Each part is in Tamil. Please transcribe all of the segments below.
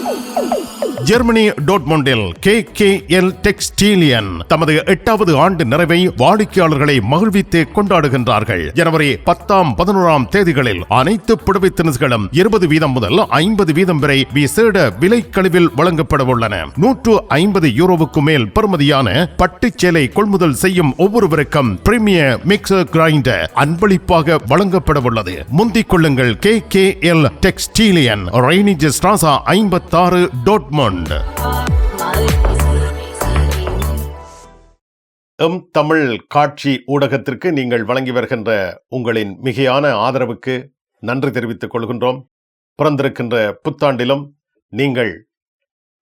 Oh, oh, oh, oh. Germany டோட்மோண்டில் கே கே எல் டெக்ஸ்டீலியன் தமது எட்டாவது ஆண்டு நிறைவை வாடிக்கையாளர்களை மகிழ்வித்து கொண்டாடுகின்றார்கள். ஜனவரி பத்தாம் பதினோராம் தேதிகளில் அனைத்து புடவை தினசுகளும் இருபது வீதம் முதல் ஐம்பது வீதம் வரை விசேட விலை கழிவில் வழங்கப்பட உள்ளன நூற்று ஐம்பது யூரோவுக்கு மேல் பெறுமதியான பட்டுச்சேலை கொள்முதல் செய்யும் ஒவ்வொருவருக்கும் பிரீமியர் மிக்சர் கிரைண்டர் அன்பளிப்பாக வழங்கப்பட உள்ளது முந்திக் கொள்ளுங்கள். K K L டெக்ஸ்டீலியன். ரெய்னிஜ் ஸ்ட்ராசா ஐம்பத்தாறு டோட்மொண்ட் எம் தமிழ் காட்சி ஊடகத்திற்கு நீங்கள் வழங்கி வருகின்ற உங்களின் மிகையான ஆதரவுக்கு நன்றி தெரிவித்துக் கொள்கின்றோம். பிறந்திருக்கின்ற புத்தாண்டிலும் நீங்கள்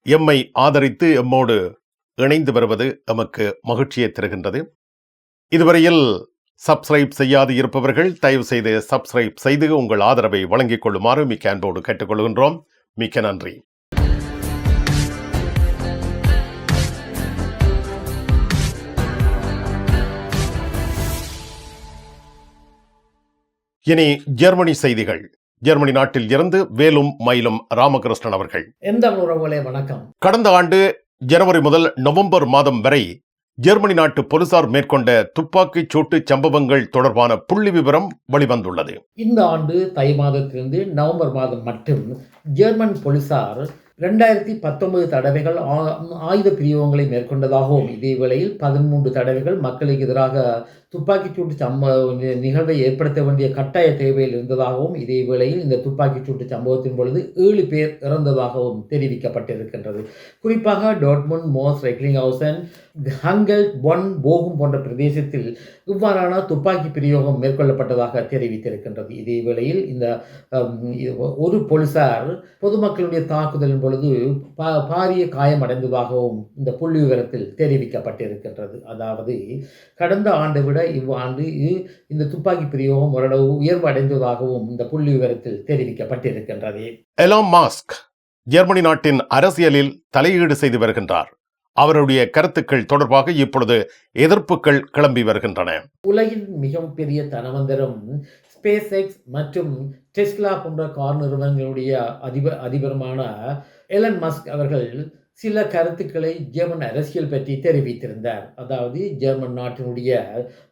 எம்மை ஆதரித்து எம்மோடு இணைந்து வருவது எமக்கு மகிழ்ச்சியை தருகின்றது. இதுவரையில் சப்ஸ்கிரைப் செய்யாது இருப்பவர்கள் தயவு செய்து சப்ஸ்கிரைப் செய்து உங்கள் ஆதரவை வழங்கிக் கொள்ளுமாறு மிக்க அன்போடு கேட்டுக்கொள்கின்றோம். மிக்க நன்றி. இனி ஜெர்மனி செய்திகள். ஜெர்மனி நாட்டில் இருந்து வேலும் மயிலும் ராமகிருஷ்ணன் அவர்கள். எந்த உறவுகளே வணக்கம். கடந்த ஆண்டு ஜனவரி முதல் நவம்பர் மாதம் வரை ஜெர்மனி நாட்டு போலீசார் மேற்கொண்ட துப்பாக்கிச் சூட்டு சம்பவங்கள் தொடர்பான புள்ளி விவரம் வெளிவந்துள்ளது. இந்த ஆண்டு தை மாதத்திலிருந்து நவம்பர் மாதம் மட்டும் ஜெர்மன் போலீசார் ரெண்டாயிரத்தி பத்தொன்பது தடவைகள் ஆயுத பிரியோகங்களை மேற்கொண்டதாகவும் இதே வேளையில் பதிமூன்று தடவைகள் மக்களுக்கு எதிராக துப்பாக்கிச்சூட்டு சம்ப நிகழ்வை ஏற்படுத்த வேண்டிய கட்டாய தேவையில் இருந்ததாகவும் இதே வேளையில் இந்த துப்பாக்கிச்சூட்டு சம்பவத்தின் பொழுது ஏழு பேர் இறந்ததாகவும் தெரிவிக்கப்பட்டிருக்கின்றது. குறிப்பாக டோட்முண்ட் மோஸ் ரெக்லிங்ஹவுசன் ஹங்கல் பொன் போகும் போன்ற பிரதேசத்தில் இவ்வாறான துப்பாக்கி பிரயோகம் மேற்கொள்ளப்பட்டதாக தெரிவித்திருக்கின்றது. இதே வேளையில் இந்த ஒரு போலீசார் பொதுமக்களுடைய தாக்குதலின் பொழுது பா- பாரிய காயமடைந்ததாகவும் இந்த புள்ளி விவரத்தில் தெரிவிக்கப்பட்டிருக்கின்றது. அதாவது கடந்த ஆண்டை விட இவ்வாண்டு இந்த துப்பாக்கி பிரயோகம் ஓரளவு உயர்வு அடைந்ததாகவும் இந்த புள்ளி விவரத்தில் தெரிவிக்கப்பட்டிருக்கின்றது. எலான் மாஸ்க் ஜெர்மனி நாட்டின் அரசியலில் தலையீடு செய்து வருகின்றார். அவருடைய கருத்துக்கள் தொடர்பாக இப்பொழுது எதிர்ப்புகள் கிளம்பி வருகின்றன. உலகின் மிகவும் பெரிய தனவந்தரும் ஸ்பேஸ் எக்ஸ் மற்றும் டெஸ்லா போன்ற கார் நிறுவனங்களுடைய அதிபர் அதிபருமான எலன் மஸ்க் அவர்கள் சில கருத்துக்களை ஜெர்மன் அரசியல் பற்றி தெரிவித்திருந்தார். அதாவது ஜெர்மன் நாட்டினுடைய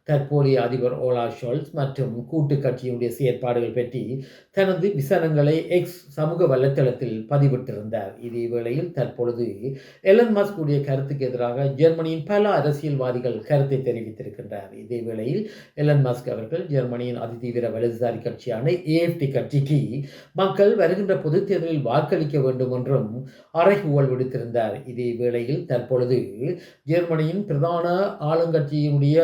தற்போதைய அதிபர் ஓலா ஷோல்ஸ் மற்றும் கூட்டு கட்சியினுடைய செயற்பாடுகள் பற்றி தனது விசாரணங்களை எக்ஸ் சமூக வலைத்தளத்தில் பதிவிட்டிருந்தார். இதே வேளையில் தற்பொழுது எலன் மஸ்க் உடைய கருத்துக்கு எதிராக ஜெர்மனியின் பல அரசியல்வாதிகள் கருத்தை தெரிவித்திருக்கின்றார். இதே வேளையில் எலன் மஸ்க் அவர்கள் ஜெர்மனியின் அதிதீவிர வலதுசாரி கட்சியான ஏஎஃப்டி கட்சிக்கு மக்கள் வருகின்ற பொதுத் தேர்தலில் வாக்களிக்க வேண்டும் என்றும் அறைகூவல் விடுத்திருந்தார். இதே வேளையில் தற்பொழுது ஜெர்மனியின் பிரதான ஆளுங்கட்சியினுடைய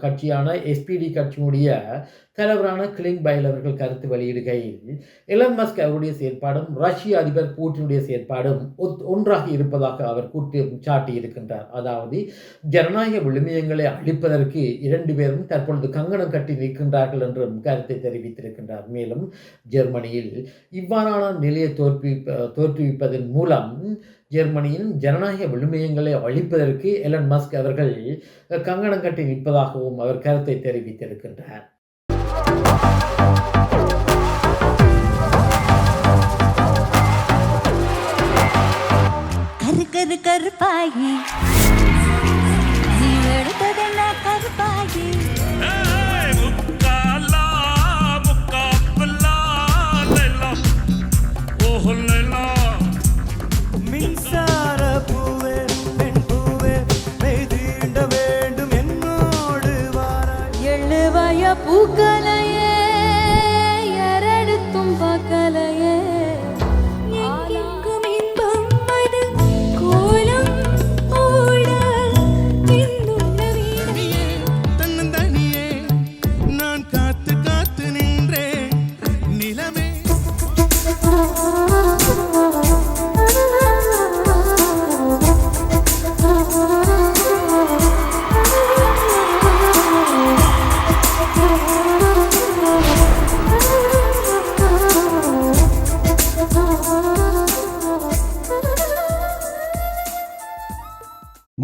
கட்சியான எஸ்பிடி கட்சியினுடைய தலைவரான கிளிங் பைல் அவர்கள் கருத்து வெளியிடுகையில் எலன் மஸ்க் அவருடைய செயற்பாடும் ரஷ்ய அதிபர் பூட்டினுடைய செயற்பாடும் ஒத்- ஒன்றாக இருப்பதாக அவர் கூட்டி சாட்டி இருக்கின்றார் அதாவது ஜனநாயக விழுமியங்களை அழிப்பதற்கு இரண்டு பேரும் தற்பொழுது கங்கணம் கட்டி நிற்கின்றார்கள் என்றும் கருத்தை தெரிவித்திருக்கின்றார். மேலும் ஜெர்மனியில் இவ்வாறான நிலையை தோற்பி தோற்றுவிப்பதன் மூலம் ஜெர்மனியின் ஜனநாயக விழுமியங்களை அழிப்பதற்கு எலன் மஸ்க் அவர்கள் கங்கணம் கட்டி நிற்பதாகவும் அவர் கருத்தை தெரிவித்திருக்கின்றார். கரு கரு கருப்பாயி.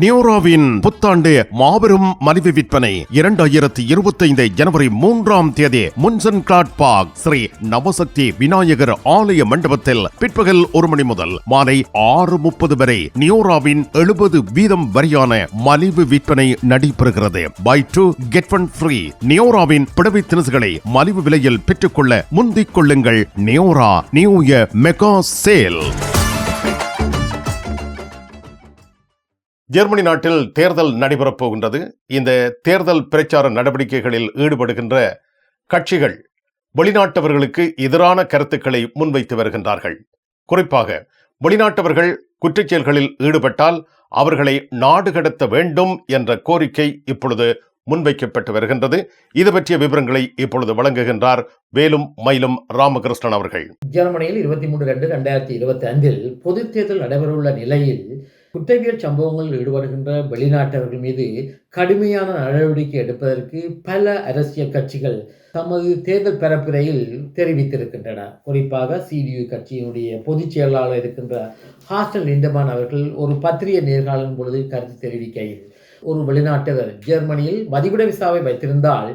நியோராவின் புத்தாண்டு மாபெரும் மலிவு விற்பனை. இரண்டாயிரத்தி இருபத்தைந்து ஜனவரி மூன்றாம் தேதி முன்சன் கிளாட் பார்க் ஸ்ரீ நவசக்தி விநாயகர் ஆலய மண்டபத்தில் பிற்பகல் ஒரு மணி முதல் மாலை ஆறு முப்பது வரை நியோராவின் எழுபது வீதம் வரையான மலிவு விற்பனை நடைபெறுகிறது. Buy two get one free நியோராவின் பிடவை தினசுகளை மலிவு விலையில் பெற்றுக்கொள்ள முந்திக் கொள்ளுங்கள். நியோரா new year mega sale. Germany நாட்டில் தேர்தல் நடைபெறப் போகின்றது. இந்த தேர்தல் பிரச்சார நடவடிக்கைகளில் ஈடுபடுகின்ற கட்சிகள் வெளிநாட்டவர்களுக்கு எதிரான கருத்துக்களை முன்வைத்து வருகின்றார்கள். குறிப்பாக வெளிநாட்டவர்கள் குற்றச்செயல்களில் ஈடுபட்டால் அவர்களை நாடு கடத்த வேண்டும் என்ற கோரிக்கை இப்பொழுது முன்வைக்கப்பட்டு வருகின்றது. இது பற்றிய விவரங்களை இப்பொழுது வழங்குகின்றார் வேலும் மயிலும் ராமகிருஷ்ணன் அவர்கள். ஜெர்மனியில் இருபத்தி மூன்று ரெண்டு ரெண்டாயிரத்தி இருபத்தி ஐந்தில் பொது தேர்தல் நடைபெறவுள்ள நிலையில் குற்றவியல் சம்பவங்களில் ஈடுபடுகின்ற வெளிநாட்டவர்கள் மீது கடுமையான நடவடிக்கை எடுப்பதற்கு பல அரசியல் கட்சிகள் தமது தேர்தல் பரப்புரையில் தெரிவித்திருக்கின்றன. குறிப்பாக சிடியு கட்சியினுடைய பொதுச் செயலாளர் இருக்கின்ற ஹாஸ்டல் லிண்டமான் அவர்கள் ஒரு பத்திரிகை நேர்காணலின் பொழுது கருத்து தெரிவிக்கையில் ஒரு வெளிநாட்டவர் ஜெர்மனியில் மதிப்பிட விசாவை வைத்திருந்தால்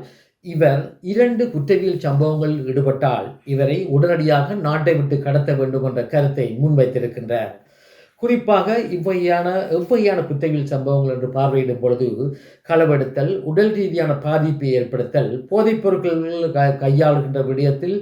இவர் இரண்டு குற்றவியல் சம்பவங்களில் ஈடுபட்டால் இவரை உடனடியாக நாட்டை விட்டு கடத்த வேண்டும் என்ற கருத்தை முன்வைத்திருக்கின்றார். குறிப்பாக இவ்வகையான எவ்வகையான குற்றவியல் சம்பவங்கள் என்று பார்வையிடும் பொழுது களவெடுத்தல் உடல் ரீதியான பாதிப்பை ஏற்படுத்தல் போதைப் பொருட்கள் க- கையாளுகின்ற விடயத்தில்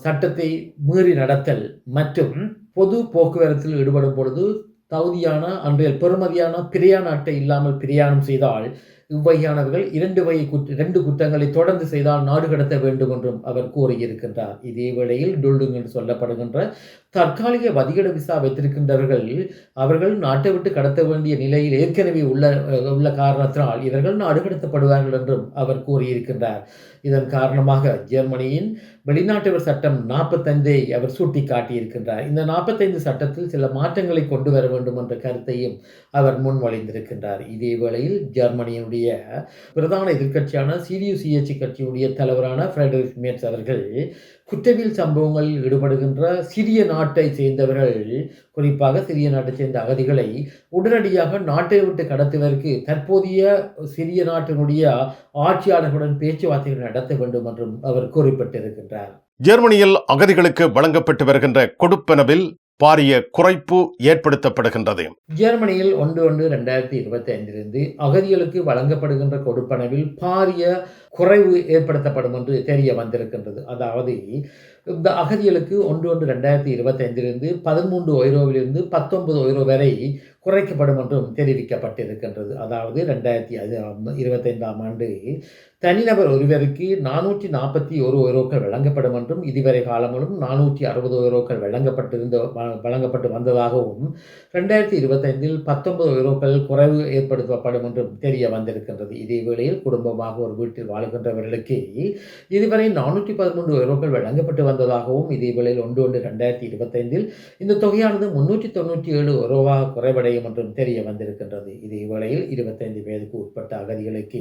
சட்டத்தை மீறி நடத்தல் மற்றும் பொது போக்குவரத்தில் ஈடுபடும் பொழுது தகுதியான அன்றைய பெறுமதியான பிரயாண அட்டை இல்லாமல் பிரயாணம் செய்தால் இவ்வகையானவர்கள் இரண்டு வகை குற்ற இரண்டு குற்றங்களை தொடர்ந்து செய்தால் நாடு கடத்த வேண்டும் என்றும் அவர் கூறியிருக்கின்றார். இதே வேளையில் டொல்டுங் என்று சொல்லப்படுகின்ற தற்காலிக வதிகட விசா வைத்திருக்கின்றவர்கள் அவர்கள் நாட்டை விட்டு கடத்த வேண்டிய நிலையில் ஏற்கனவே உள்ள உள்ள காரணத்தினால் இவர்கள் நாடு கடத்தப்படுவார்கள் என்றும் அவர் கூறியிருக்கின்றார். இதன் காரணமாக ஜெர்மனியின் வெளிநாட்டவர் சட்டம் நாற்பத்தைந்தை அவர் சுட்டி காட்டியிருக்கின்றார் இந்த நாற்பத்தைந்து சட்டத்தில் சில மாற்றங்களை கொண்டு வர வேண்டும் என்ற கருத்தையும் அவர் முன்மொழிந்திருக்கின்றார். இதே வேளையில் ஜெர்மனியினுடைய பிரதான எதிர்கட்சியான சிடியூசிஎச்சி கட்சியுடைய தலைவரான ஃப்ரெடரிக் மேட்ஸ் அவர்கள் குற்றவியல் சம்பவங்களில் ஈடுபடுகின்ற சிறிய நாட்டை சேர்ந்தவர்கள் குறிப்பாக சிறிய நாட்டை சேர்ந்த அகதிகளை உடனடியாக நாட்டை விட்டு கடத்துவதற்கு தற்போதைய சிறிய நாட்டினுடைய ஆட்சியாளர்களுடன் பேச்சுவார்த்தைகள் நடத்த வேண்டும் என்றும் அவர் குறிப்பிட்டிருக்கின்றார். ஜெர்மனியில் அகதிகளுக்கு வழங்கப்பட்டு வருகின்ற கொடுப்பனவில் பாரிய குறைப்பு ஏற்படுத்தப்படுகின்றது. ஜெர்மனியில் ஒன்று ஒன்று ரெண்டாயிரத்தி இருபத்தி ஐந்திலிருந்து அகதிகளுக்கு வழங்கப்படுகின்ற கொடுப்பனவில் பாரிய குறைவு ஏற்படுத்தப்படும் என்று தெரிய வந்திருக்கின்றது. அதாவது இந்த அகதிகளுக்கு ஒன்று ஒன்று ரெண்டாயிரத்தி இருபத்தி ஐந்திலிருந்து பதிமூன்று ஒய்ரோவிலிருந்து பத்தொன்பது ஒய்ரோ வரை குறைக்கப்படும் என்றும் தெரிவிக்கப்பட்டிருக்கின்றது. அதாவது ரெண்டாயிரத்தி இருபத்தைந்தாம் ஆண்டு தனிநபர் ஒருவருக்கு நானூற்றி நாற்பத்தி ஒரு ஒய்ரோக்கள் வழங்கப்படும் என்றும் இதுவரை காலங்களும் நானூற்றி அறுபது ஒய்ரோக்கள் வழங்கப்பட்டிருந்த வ- வழங்கப்பட்டு வந்ததாகவும் ரெண்டாயிரத்தி இருபத்தைந்தில் பத்தொன்பது யூரோக்கள் குறைவு ஏற்படுத்தப்படும் என்றும் தெரிய வந்திருக்கின்றது. இதே வேளையில் குடும்பமாக ஒரு வீட்டில் வாழ்கின்றவர்களுக்கு இதுவரை நானூற்றி பதிமூன்று யூரோக்கள் வழங்கப்பட்டு வந்ததாகவும் இதே வேளையில் ஒன்று ஒன்று ரெண்டாயிரத்தி இருபத்தைந்தில் இந்த தொகையானது முன்னூற்றி தொண்ணூற்றி ஏழு யூரோவாக குறைவடையும் என்றும் தெரிய வந்திருக்கின்றது. இதே வேளையில் இருபத்தைந்து வயதுக்கு உட்பட்ட அகதிகளுக்கு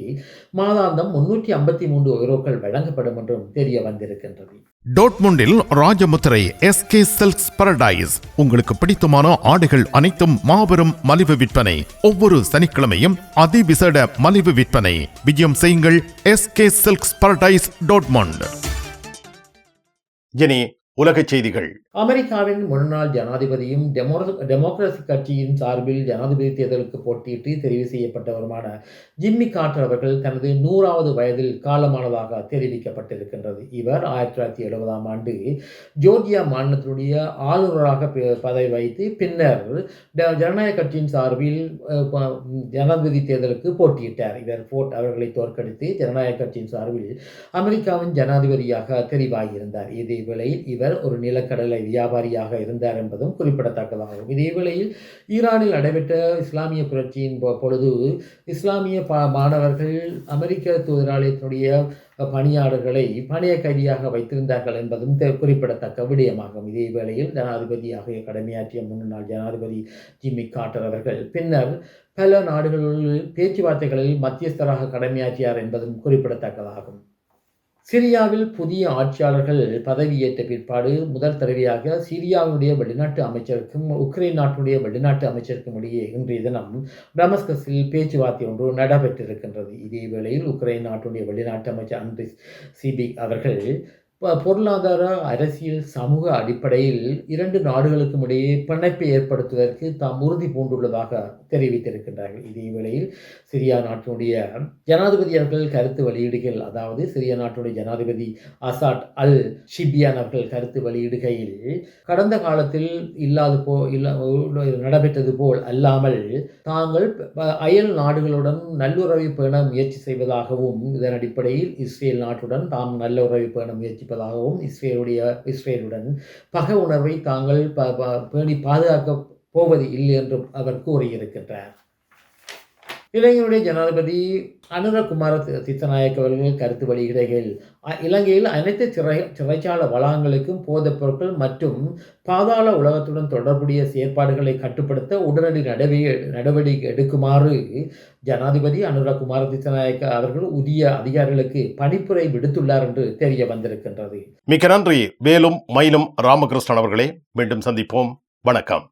மாதாந்தம் முன்னூற்றி ஐம்பத்தி மூன்று யூரோக்கள் வழங்கப்படும் என்றும் தெரிய வந்திருக்கின்றது. டோட்முண்டில் ராஜமுத்திரை எஸ்கே சில்க்ஸ் பரடைஸ். உங்களுக்கு பிடித்தமான ஆடைகள் அனைத்தும் மாபெரும் மலிவு விற்பனை. ஒவ்வொரு சனிக்கிழமையும் அதிவிசேட மலிவு விற்பனை. விஜயம் செய்யுங்கள் எஸ்கே சில்க்ஸ் பரடைஸ் டோட்மண்ட். இனி உலகச் செய்திகள். அமெரிக்காவின் முன்னாள் ஜனாதிபதியும் டெமோ டெமோக்ரசி கட்சியின் சார்பில் ஜனாதிபதி தேர்தலுக்கு போட்டியிட்டு தெரிவு செய்யப்பட்டவருமான ஜிம்மி கார்டர் அவர்கள் தனது நூறாவது வயதில் காலமானதாக தெரிவிக்கப்பட்டிருக்கின்றது. இவர் ஆயிரத்தி தொள்ளாயிரத்தி எழுபதாம் ஆண்டு ஜோர்ஜியா மாநிலத்தினுடைய ஆளுநராக பதவி வைத்து பின்னர் ஜனநாயக கட்சியின் சார்பில் ஜனாதிபதி தேர்தலுக்கு போட்டியிட்டார். இவர் போட் அவர்களை தோற்கடித்து ஜனநாயக கட்சியின் சார்பில் அமெரிக்காவின் ஜனாதிபதியாக தெரிவாகியிருந்தார். இதே வேளையில் இவர் ஒரு நிலக்கடலை வியாபாரியாக இருந்தார் என்பதும் குறிப்பிடத்தக்கதாகும். இதே வேளையில் ஈரானில் நடைபெற்ற இஸ்லாமிய புரட்சியின் பொழுது இஸ்லாமிய பா மாணவர்கள் அமெரிக்க தூதராலயத்தினுடைய பணியாளர்களை பணிய கைதியாக வைத்திருந்தார்கள் என்பதும் குறிப்பிடத்தக்க விடயமாகும். இதே வேளையில் ஜனாதிபதியாக கடமையாற்றிய முன்னாள் ஜனாதிபதி ஜிம்மி காட்டர் அவர்கள் பின்னர் பல நாடுகளில் பேச்சுவார்த்தைகளில் மத்தியஸ்தராக கடமையாற்றியார் என்பதும் குறிப்பிடத்தக்கதாகும். சிரியாவில் புதிய ஆட்சியாளர்கள் பதவியேற்ற பிற்பாடு முதல் தடவையாக சிரியாவுடைய வெளிநாட்டு அமைச்சருக்கும் உக்ரைன் நாட்டுடைய வெளிநாட்டு அமைச்சருக்கும் இடையே இன்றைய தினம் டமஸ்கஸில் பேச்சுவார்த்தை ஒன்று நடைபெற்றிருக்கின்றது. இதே வேளையில் உக்ரைன் நாட்டுடைய வெளிநாட்டு அமைச்சர் அண்ட்ரிஸ் சிபிக் அவர்கள் பொருளாதார அரசியல் சமூக அடிப்படையில் இரண்டு நாடுகளுக்கும் இடையே பிணைப்பை ஏற்படுத்துவதற்கு தாம் உறுதி பூண்டுள்ளதாக தெரிவித்திருக்கின்றார்கள். இதே வேளையில் சிரியா நாட்டினுடைய ஜனாதிபதி அவர்கள் கருத்து வெளியிடுகையில் அதாவது சிரியா நாட்டுடைய ஜனாதிபதி அசாட் அல் ஷிபியான் அவர்கள் கருத்து வெளியிடுகையில் கடந்த காலத்தில் இல்லாது போ இல்ல நடைபெற்றது போல் அல்லாமல் தாங்கள் அயல் நாடுகளுடன் நல்லுறவை பேண முயற்சி செய்வதாகவும் இதன் அடிப்படையில் இஸ்ரேல் நாட்டுடன் தாம் நல்லுறவை பேண இருப்பதாகவும் இஸ்ரேலுடைய இஸ்ரேலுடன் பக உணர்வை தாங்கள் பேணி பாதுகாக்க போவது இல்லை என்றும் அவர் கூறியிருக்கின்றார். இலங்கையுடைய ஜனாதிபதி அனுரகுமார தி- அவர்கள் கருத்து வெளியிடுகையில் இலங்கையில் அனைத்து சிறை சிறைச்சாலை வளாகங்களுக்கும் போதைப் பொருட்கள் மற்றும் பாதாள உலகத்துடன் தொடர்புடைய செயற்பாடுகளை கட்டுப்படுத்த உடனடி நடவடிக்கை நடவடிக்கை எடுக்குமாறு ஜனாதிபதி அனுரகுமார திசநாயக்க அவர்கள் உரிய அதிகாரிகளுக்கு பணிப்புரை விடுத்துள்ளார் என்று தெரிய வந்திருக்கின்றது. மிக நன்றி. வேலும் மயிலும் ராமகிருஷ்ணன் அவர்களே. மீண்டும் சந்திப்போம். வணக்கம்.